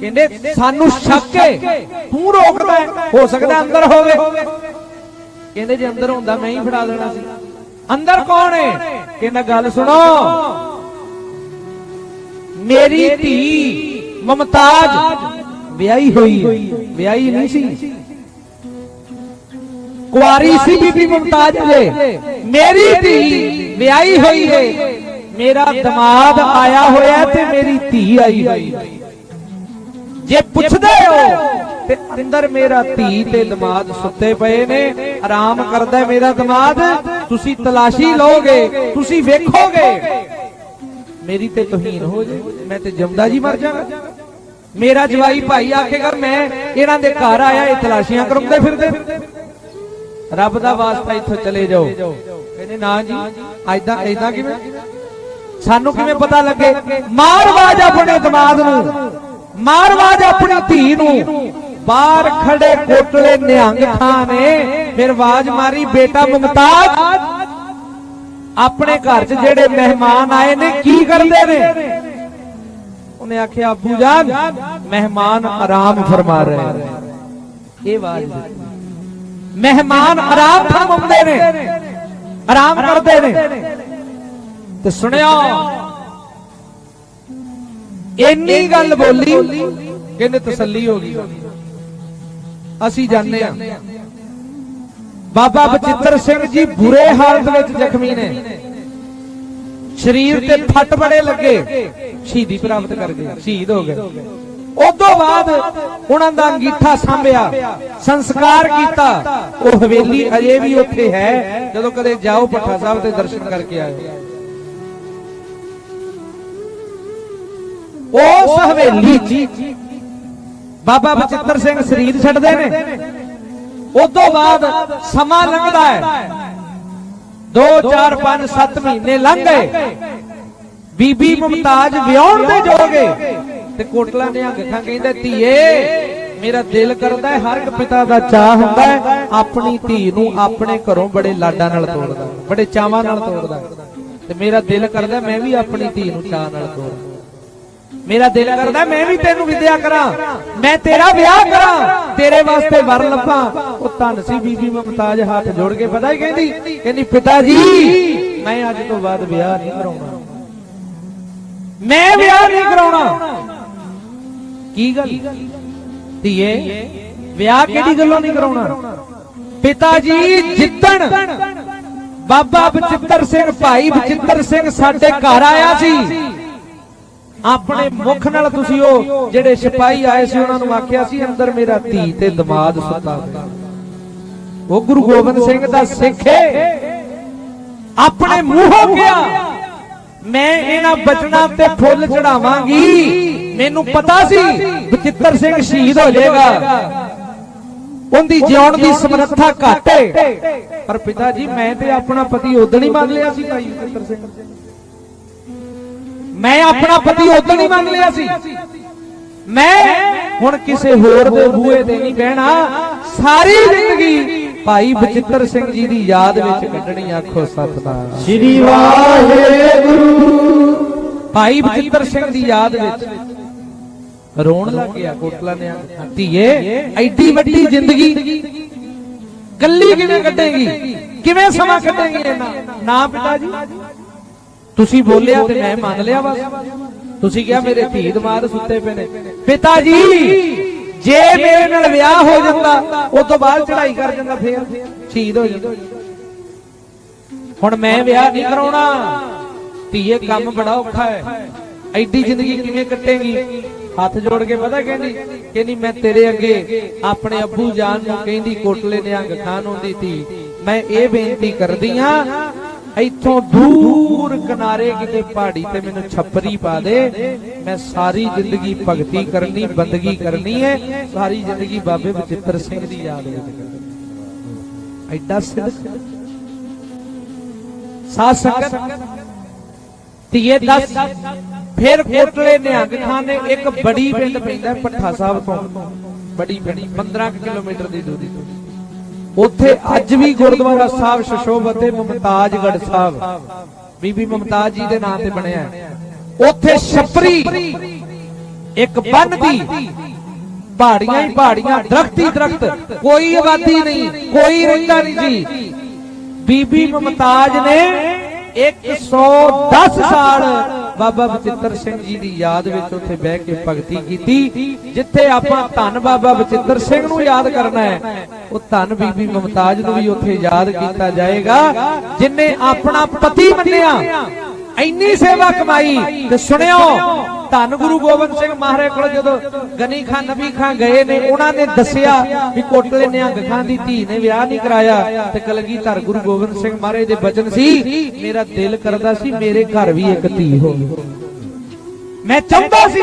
Speaker 1: ਕਹਿੰਦੇ, ਸਾਨੂੰ ਸ਼ੱਕ ਹੈ ਤੂੰ ਰੋਕਦਾ ਹੋ ਸਕਦਾ ਅੰਦਰ ਹੋਵੇ। ਕਹਿੰਦੇ, ਜੇ ਅੰਦਰ ਹੁੰਦਾ, ਮੈਂ ਹੀ ਫੜਾ ਦੇਣਾ ਸੀ। ਅੰਦਰ ਕੌਣ ਹੈ ਕਹਿੰਦਾ, ਗੱਲ ਸੁਣੋ। ਮੇਰੀ ਧੀ ਮਮਤਾਜ ਵਿਆਹੀ ਹੋਈ ਵਿਆਹੀ ਨਹੀਂ ਸੀ। ਕੁਆਰੀ ਸੀ ਬੀਬੀ ਮੁਮਤਾਜ ਜੇ ਮੇਰੀ ਧੀ ਵਿਆਹੀ ਹੋਈ ਹੈ। ਮੇਰਾ ਦਮਾਦ ਆਇਆ ਹੋਇਆ ਤੇ ਮੇਰੀ ਧੀ ਆਈ ਹੋਈ ਜੇ ਪੁੱਛਦੇ ਹੋ ਤੇ ਅੰਦਰ ਮੇਰਾ ਧੀ ਤੇ ਦਮਾਦ ਸੁੱਤੇ ਪਏ ਨੇ, ਆਰਾਮ ਕਰਦਾ ਮੇਰਾ ਦਮਾਦ ਤੁਸੀਂ ਤਲਾਸ਼ੀ ਲਓਗੇ, ਤੁਸੀਂ ਵੇਖੋਗੇ। ਮੇਰੀ ਤੇ ਤੋਹੀਨ ਹੋ ਜੇ, ਮੈਂ ਤੇ ਜਮਦਾ ਜੀ ਮਰ ਜਾਵਾਂ ਮੇਰਾ ਜਵਾਈ ਭਾਈ ਆਖੇਗਾ, ਮੈਂ ਇਹਨਾਂ ਦੇ ਘਰ ਆਇਆ, ਇਹ ਤਲਾਸ਼ੀਆਂ ਕਰਾਉਂਦੇ ਫਿਰਦੇ। ਰੱਬ ਦਾ ਵਾਸਤਾ ਇੱਥੋਂ ਚਲੇ ਜਾਓ। ਕਹਿੰਦੇ, ਨਾ ਜੀ ਐਦਾਂ ਐਦਾਂ ਕਿਵੇਂ? ਸਾਨੂੰ ਕਿਵੇਂ ਪਤਾ ਲੱਗੇ? ਮਾਰਵਾਜ ਆਪਣੇ ਦਮਾਦ ਨੂੰ। ਮਾਰਵਾਜ ਆਪਣੀ ਧੀ ਨੂੰ। ਬਾਹਰ ਖੜੇ ਕੋਟਲੇ ਨਿਹੰਗ ਖਾਂ ਨੇ ਫਿਰ ਆਵਾਜ਼ ਮਾਰੀ, ਬੇਟਾ ਮੁਮਤਾਜ, ਆਪਣੇ ਘਰ 'ਚ ਜਿਹੜੇ ਮਹਿਮਾਨ ਆਏ ਨੇ, ਕੀ ਕਰਦੇ ਨੇ? ਉਹਨੇ ਆਖਿਆ, ਅੱਬੂ ਜਾਨ, ਮਹਿਮਾਨ ਆਰਾਮ ਫਰਮਾ ਰਹੇ ਨੇ। ਇਹ ਆਵਾਜ਼ ਮਹਿਮਾਨ ਆਰਾਮ ਫਰਮਾਉਂਦੇ ਨੇ। ਆਰਾਮ ਕਰਦੇ ਨੇ। ਤੇ ਸੁਣਿਓ ਇੰਨੀ ਗੱਲ ਬੋਲੀ ਕਹਿੰਦੇ ਤਸੱਲੀ ਹੋ ਗਈ। ਅਸੀਂ ਜਾਣਦੇ ਆ ਬਾਬਾ ਬਚਿੱਤਰ ਸਿੰਘ ਜੀ ਬੁਰੇ ਹਾਲਤ ਵਿੱਚ ਜ਼ਖਮੀ ਨੇ। ਸਰੀਰ ਤੇ ਫੱਟ ਬੜੇ ਲੱਗੇ। ਸ਼ਹੀਦੀ ਪ੍ਰਾਪਤ ਕਰ ਗਏ। ਸ਼ਹੀਦ ਹੋ ਗਏ। ਉਦੋਂ ਬਾਅਦ ਉਹਨਾਂ ਦਾ ਅੰਗੀਠਾ ਸਾਂਭਿਆ, ਸੰਸਕਾਰ ਕੀਤਾ। ਉਹ ਹਵੇਲੀ ਅਜੇ ਵੀ ਉੱਥੇ ਹੈ, ਜਦੋਂ ਕਦੇ ਜਾਓ ਪੱਠਾ ਸਾਹਿਬ ਦੇ ਦਰਸ਼ਨ ਕਰਕੇ ਆਇਓ। ਉਸ ਹਵੇਲੀ 'ਚ ਬਾਬਾ ਬਚਿੱਤਰ ਸਿੰਘ ਸਰੀਰ ਛੱਡਦੇ ਨੇ। ਉਦੋਂ ਬਾਅਦ ਸਮਾਂ ਲੰਘਦਾ ਹੈ। 2 4 5 7 ਮਹੀਨੇ ਲੰਘ ਗਏ। ਬੀਬੀ ਮੁਮਤਾਜ ਵਿਆਹਣ ਦੇ ਜੋਗੇ। ਤੇ ਕੋਟਲਾ ਨੇ ਅੱਖਾਂ ਕਹਿੰਦਾ, ਧੀਏ, ਮੇਰਾ ਦਿਲ ਕਰਦਾ ਹੈ, ਹਰ ਇੱਕ ਪਿਤਾ ਦਾ ਚਾਹ ਹੁੰਦਾ ਹੈ, ਆਪਣੀ ਧੀ ਨੂੰ ਆਪਣੇ ਘਰੋਂ ਬੜੇ ਲਾਡਾਂ ਨਾਲ ਤੋੜਦਾ, ਬੜੇ ਚਾਵਾਂ ਨਾਲ ਤੋੜਦਾ। ਤੇ ਮੇਰਾ ਦਿਲ ਕਰਦਾ ਮੈਂ ਵੀ ਆਪਣੀ ਧੀ ਨੂੰ ਚਾਹ ਨਾਲ ਤੋੜਦਾ ਮੇਰਾ ਦਿਲ ਕਰਦਾ ਮੈਂ ਵੀ ਤੈਨੂੰ ਵਿਦਿਆ ਕਰਾਂ, ਮੈਂ ਤੇਰਾ ਵਿਆਹ ਕਰਾਂ, ਤੇਰੇ ਵਾਸਤੇ ਵਰ ਲੱਭਾਂ। ਉਹ ਧੰਨ ਸੀ ਬੀਬੀ ਮਮਤਾਜ, ਹੱਥ ਜੋੜ ਕੇ ਪਤਾ ਹੀ ਕਹਿੰਦੀ ਕਹਿੰਦੀ, ਪਿਤਾ ਜੀ, ਮੈਂ ਅੱਜ ਤੋਂ ਬਾਅਦ ਵਿਆਹ ਨਹੀਂ ਕਰਾਉਣਾ। ਮੈਂ ਵਿਆਹ ਨਹੀਂ ਕਰਾਉਣਾ। ਕੀ ਗੱਲ? ਧੀਏ, ਵਿਆਹ ਕਿਹੜੀ ਗੱਲੋਂ ਨਹੀਂ ਕਰਾਉਣਾ? ਪਿਤਾ ਜੀ ਜਿੱਦਣ ਬਾਬਾ ਬਚਿੱਤਰ ਸਿੰਘ, ਭਾਈ ਬਚਿੱਤਰ ਸਿੰਘ ਸਾਡੇ ਘਰ ਆਇਆ ਸੀ। ਆਪਣੇ ਮੁਖ ਨਾਲ ਤੁਸੀਂ ਉਹ ਜਿਹੜੇ ਸਿਪਾਹੀ ਆਏ ਸੀ, ਉਹਨਾਂ ਨੂੰ ਆਖਿਆ ਸੀ, ਅੰਦਰ ਮੇਰਾ ਧੀ ਤੇ ਦਿਮਾਗ ਸੁੱਤਾ ਹੋਇਆ ਉਹ ਗੁਰੂ ਗੋਬਿੰਦ ਸਿੰਘ ਦਾ ਸਿੱਖ ਹੈ ਆਪਣੇ ਮੂੰਹੋਂ ਕਿਹਾ, ਮੈਂ ਇਹਨਾਂ ਬਚਨਾਂ ਤੇ ਫੁੱਲ ਚੜਾਵਾਂਗੀ। ਮੈਨੂੰ ਪਤਾ ਸੀ ਬਚਿੱਤਰ ਸਿੰਘ ਸ਼ਹੀਦ ਹੋ ਜਾਏਗਾ। ਉਹਦੀ ਜਿਉਣ ਦੀ ਸਮਰੱਥਾ ਘੱਟ ਹੈ ਪਰ ਪਿਤਾ ਜੀ ਮੈਂ ਤੇ ਆਪਣਾ ਪਤੀ ਉਦੋਂ ਹੀ ਮੰਨ ਲਿਆ ਸੀ ਭਾਈ ਬਚਿੱਤਰ ਸਿੰਘ। ਮੈਂ ਆਪਣਾ ਪਤੀ ਉਦੋਂ ਹੀ ਮੰਨ ਲਿਆ ਸੀ। ਮੈਂ ਹੁਣ ਕਿਸੇ ਹੋਰ ਦੇ ਬੂਹੇ ਤੇ ਨਹੀਂ ਬਹਿਣਾ। ਸਾਰੀ ਜ਼ਿੰਦਗੀ ਭਾਈ ਬਚਿੱਤਰ ਸਿੰਘ ਜੀ ਦੀ ਯਾਦ ਵਿੱਚ ਕੱਢਣੀ ਆਖੋ ਸਤਨਾਮ।
Speaker 2: ਸ੍ਰੀ ਵਾਹਿਗੁਰੂ।
Speaker 1: ਭਾਈ ਬਚਿੱਤਰ ਸਿੰਘ ਦੀ ਯਾਦ ਵਿੱਚ। ਰੋਣ ਲੱਗ ਗਿਆ ਕੋਟਲਾ ਨੇ ਆਖਿਆ, ਧੀਏ ਐਡੀ ਵੱਡੀ ਜ਼ਿੰਦਗੀ ਕੱਲੀ ਕਿਵੇਂ ਕੱਢੇਗੀ? ਕਿਵੇਂ ਸਮਾਂ ਕੱਢੇਗੀ ਇਹਨਾਂ? ਨਾ ਪਿਤਾ ਜੀ ਤੁਸੀਂ ਬੋਲਿਆ ਤੇ ਮੈਂ ਮੰਨ ਲਿਆ ਬਸ। ਤੁਸੀਂ ਕਿਹਾ ਮੇਰੇ ਧੀ ਦਮਾਦ ਸੁੱਤੇ ਪਏ ਨੇ। ਪਿਤਾ ਜੀ ਜੇ ਮੇਰੇ ਨਾਲ ਵਿਆਹ ਹੋ ਜਾਂਦਾ ਉਸ ਤੋਂ ਬਾਅਦ ਚੜਾਈ ਕਰ ਜਾਂਦਾ ਫੇਰ। ਸ਼ਹੀਦ ਹੋ ਜਾਂਦਾ। ਹੁਣ ਮੈਂ ਵਿਆਹ ਨਹੀਂ ਕਰਾਉਣਾ। ਧੀਏ ਕੰਮ ਬੜਾ ਔਖਾ ਹੈ। ਐਡੀ ਜ਼ਿੰਦਗੀ ਕਿਵੇਂ ਕੱਟੇਗੀ? ਹੱਥ ਜੋੜ ਕੇ ਪਤਾ ਕਹਿੰਦੀ ਕਹਿੰਦੀ, ਮੈਂ ਤੇਰੇ ਅੱਗੇ ਆਪਣੇ ਅੱਬੂ ਜਾਨ ਨੂੰ ਕਹਿੰਦੀ, ਕੋਟਲੇ ਨਿਹੰਗ ਖਾਨ ਹੁੰਦੀ ਸੀ ਮੈਂ ਇਹ ਬੇਨਤੀ ਕਰਦੀ ਆ ਇੱਥੋਂ ਦੂਰ ਕਿਨਾਰੇ ਕਿਤੇ ਪਹਾੜੀ ਤੇ ਮੈਨੂੰ ਛੱਪਰੀ ਪਾ ਦੇ। ਮੈਂ ਸਾਰੀ ਜ਼ਿੰਦਗੀ ਭਗਤੀ ਕਰਨੀ, ਬੰਦਗੀ ਕਰਨੀ ਹੈ। ਸਾਰੀ ਜ਼ਿੰਦਗੀ ਬਾਬੇ ਬਚਿੱਤਰ ਸਿੰਘ ਦੀ ਯਾਦ ਵਿੱਚ ਐਡਾ ਸਿੱਧ। ਸਾਧ ਸੰਗਤ, ਧੀਏ ਦੱਸ ਫਿਰ ਕੋਟਲੇ ਨਿਹੰਗ ਖਾਨ ਨੇ ਇੱਕ ਬੜੀ ਪਿੰਡ ਪੈਂਦਾ ਪੱਠਾ ਸਾਹਿਬ ਤੋਂ। ਬੜੀ ਪਿੰਡ 15 ਕੁ ਕਿਲੋਮੀਟਰ ਦੀ ਦੂਰੀ ਤੋਂ। ਉੱਥੇ ਅੱਜ ਵੀ ਗੁਰਦੁਆਰਾ ਸਾਹਿਬ ਸ਼ਸ਼ੋਭਤ ਤੇ ਮੁਮਤਾਜਗੜ ਸਾਹਿਬ। ਬੀਬੀ ਮੁਮਤਾਜ ਜੀ ਦੇ ਨਾਂ ਤੇ ਬਣਿਆ ਹੈ। ਉੱਥੇ ਛਪਰੀ ਇੱਕ ਬੰਨ ਦੀ ਪਹਾੜੀਆਂ ਹੀ ਪਹਾੜੀਆਂ ਦਰਖਤ ਹੀ ਦਰਖਤ। ਕੋਈ ਆਬਾਦੀ ਨਹੀਂ ਕੋਈ ਰਹਿੰਦਾ ਨਹੀਂ। ਜੀ ਬੀਬੀ ਮੁਮਤਾਜ ਨੇ 110 ਸਾਲ ਬਾਬਾ ਬਚਿੱਤਰ ਸਿੰਘ ਜੀ ਦੀ ਯਾਦ ਵਿੱਚ ਉੱਥੇ ਬਹਿ ਕੇ ਭਗਤੀ ਕੀਤੀ, ਜਿੱਥੇ ਆਪਾਂ ਧੰਨ ਬਾਬਾ ਬਚਿੱਤਰ ਸਿੰਘ ਨੂੰ ਯਾਦ ਕਰਨਾ ਹੈ। ਉਹ ਧੰਨ ਬੀਬੀ ਮੁਮਤਾਜ ਨੂੰ ਵੀ ਉੱਥੇ ਯਾਦ ਕੀਤਾ ਜਾਏਗਾ, ਜਿਨੇ ਆਪਣਾ ਪਤੀ ਮੰਨਿਆ। ਇੰਨੀ ਸੇਵਾ ਕਮਾਈ ਤੇ ਸੁਣਿਓ, ਧੰਨ ਗੁਰੂ ਗੋਬਿੰਦ ਸਿੰਘ ਮਹਾਰਾਜ ਕੋਲ ਜਦੋਂ ਗਨੀ ਖਾਨ ਨਬੀ ਖਾਨ ਗਏ ਨੇ, ਉਹਨਾਂ ਨੇ ਦੱਸਿਆ ਵੀ ਕੋਟਲੇ ਨਿਹੰਗ ਖਾਨ ਦੀ ਧੀ ਨੇ ਵਿਆਹ ਨਹੀਂ ਕਰਾਇਆ ਤੇ ਕਲਗੀਧਰ ਗੁਰੂ ਗੋਬਿੰਦ ਸਿੰਘ ਮਹਾਰਾਜ ਦੇ ਬਚਨ ਸੀ, ਮੇਰਾ ਦਿਲ ਕਰਦਾ ਸੀ ਮੇਰੇ ਘਰ ਵੀ ਇੱਕ ਧੀ ਹੋਵੇ। ਮੈਂ ਚਾਹੁੰਦਾ ਸੀ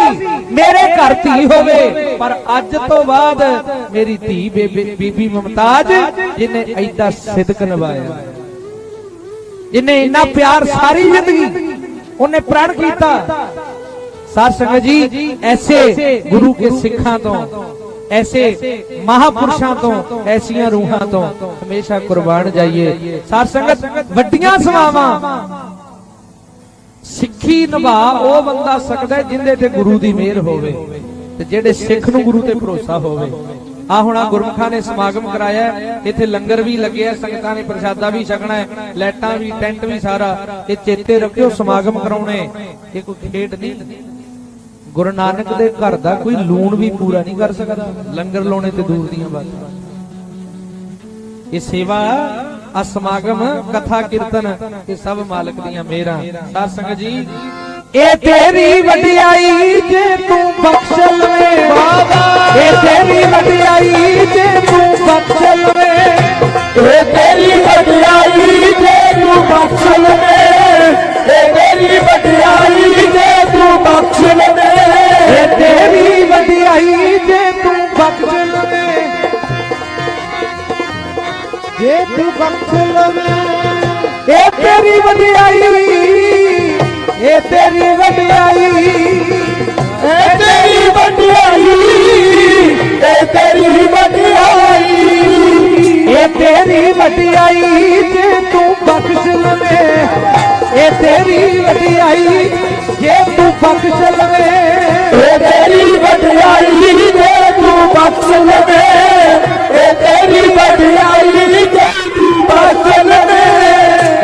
Speaker 1: ਮੇਰੇ ਘਰ ਧੀ ਹੋਵੇ, ਪਰ ਅੱਜ ਤੋਂ ਬਾਅਦ ਮੇਰੀ ਧੀ ਬੇਬੇ- ਬੀਬੀ ਮੁਮਤਾਜ, ਜਿਹਨੇ ਐਡਾ ਸਿਦਕ ਨਿਭਾਇਆ। ਜਿਹਨੇ ਇੰਨਾ ਪਿਆਰ ਸਾਰੀ ਜ਼ਿੰਦਗੀ ਉਹਨੇ ਪ੍ਰਣ ਕੀਤਾ। ਸਾਧ ਸੰਗਤ ਜੀ ਐਸੇ ਗੁਰੂ ਕੇ ਸਿੱਖਾਂ ਤੋਂ ਐਸੇ ਮਹਾਪੁਰਸ਼ਾਂ ਤੋਂ ਐਸੀਆਂ ਰੂਹਾਂ ਤੋਂ ਹਮੇਸ਼ਾ ਕੁਰਬਾਨ ਜਾਈਏ। ਸਾਧ ਸੰਗਤ ਵੱਡੀਆਂ ਸਵਾਵਾਂ ਸਿੱਖੀ ਨਿਭਾ ਉਹ ਬੰਦਾ ਸਕਦਾ ਜਿੰਦੇ ਤੇ ਗੁਰੂ ਦੀ ਮਿਹਰ ਹੋਵੇ ਤੇ ਜਿਹੜੇ ਸਿੱਖ ਨੂੰ ਗੁਰੂ ਤੇ ਭਰੋਸਾ ਹੋਵੇ। ਆ ਹੁਣ ਆ ਗੁਰਮਖਾਂ ਨੇ ਸਮਾਗਮ ਕਰਾਇਆ ਇੱਥੇ ਲੰਗਰ ਵੀ ਲੱਗਿਆ ਸੰਗਤਾਂ ਨੇ ਪ੍ਰਸ਼ਾਦਾ ਵੀ ਛਕਣਾ ਹੈ, ਲਾਈਟਾਂ ਵੀ, ਟੈਂਟ ਵੀ ਸਾਰਾ। ਇਹ ਚੇਤੇ ਰੱਖਿਓ, ਸਮਾਗਮ ਕਰਾਉਣੇ। ਇਹ ਕੋਈ ਖੇਡ ਨਹੀਂ। ਗੁਰੂ ਨਾਨਕ ਦੇ ਘਰ ਦਾ ਕੋਈ ਲੂਣ ਵੀ ਪੂਰਾ ਨਹੀਂ ਕਰ ਸਕਦਾ। ਲੰਗਰ ਲਾਉਣੇ ਤੇ ਦੂਰ ਦੀਆਂ ਬਾਤਾਂ। ਇਹ ਸੇਵਾ ਆ ਸਮਾਗਮ, ਕਥਾ, ਕੀਰਤਨ, ਇਹ ਸਭ ਮਾਲਕ ਦੀਆਂ ਮਿਹਰਾਂ। ਸਾਧ ਸੰਗਤ ਜੀ ਇਹ ਤੇਰੀ ਵਡਿਆਈ ਜੇ ਤੂੰ ਬਖਸ਼ ਲਵੇਂ। ਬਾਬਾ ਇਹ ਤੇਰੀ ਵਡਿਆਈ ਜੇ ਤੂੰ ਬਖਸ਼ ਲਵੇਂ।
Speaker 2: ਇਹ ਤੇਰੀ ਵਡਿਆਈ ਜੇ ਤੂੰ ਬਖਸ਼ ਲਵੇਂ। ਇਹ ਤੇਰੀ ਵਡਿਆਈ ਜੇ ਤੂੰ ਬਖਸ਼ ਲਵੇਂ।
Speaker 1: ਇਹ ਤੇਰੀ ਵਡਿਆਈ ਜੇ ਤੂੰ ਬਖਸ਼ ਲਵੇਂ। ਜੇ ਤੂੰ ਬਖਸ਼ ਲਵੇਂ।
Speaker 2: ਇਹ ਤੇਰੀ ਵਡਿਆਈ
Speaker 1: ਇਹ ਤੇਰੀ ਵਡਿਆਈ ਜੇ ਤੂੰ ਬਖਸ਼ ਲਵੇਂ ਇਹ ਤੇਰੀ ਵਡਿਆਈ ਜੇ ਤੂੰ ਬਖਸ਼ ਲਵੇਂ
Speaker 2: ਇਹ ਤੇਰੀ ਵਡਿਆਈ ਜੇ ਤੂੰ ਬਖਸ਼ ਲਵੇਂ ਇਹ ਤੇਰੀ ਵਡਿਆਈ ਜੇ ਤੂੰ ਬਖਸ਼ ਲਵੇਂ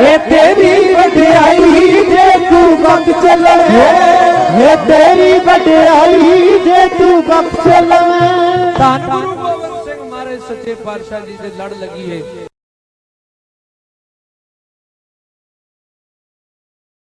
Speaker 1: ਇਹ ਤੇਰੀ ਵਡਿਆਈ ਜੇ ਤੂੰ ਬਖਸ਼ ਲਵੇਂ ਇਹ ਤੇਰੀ ਵਡਿਆਈ ਜੇ ਤੂੰ ਬਖਸ਼ ਲਵੇਂ ਧੰਨ ਗੁਰੂ ਗੋਬਿੰਦ ਸਿੰਘ ਮਹਾਰਾਜ ਸੱਚੇ ਪਾਤਸ਼ਾਹ ਜੀ ਦੇ ਲੜ ਲੱਗੀ ਏ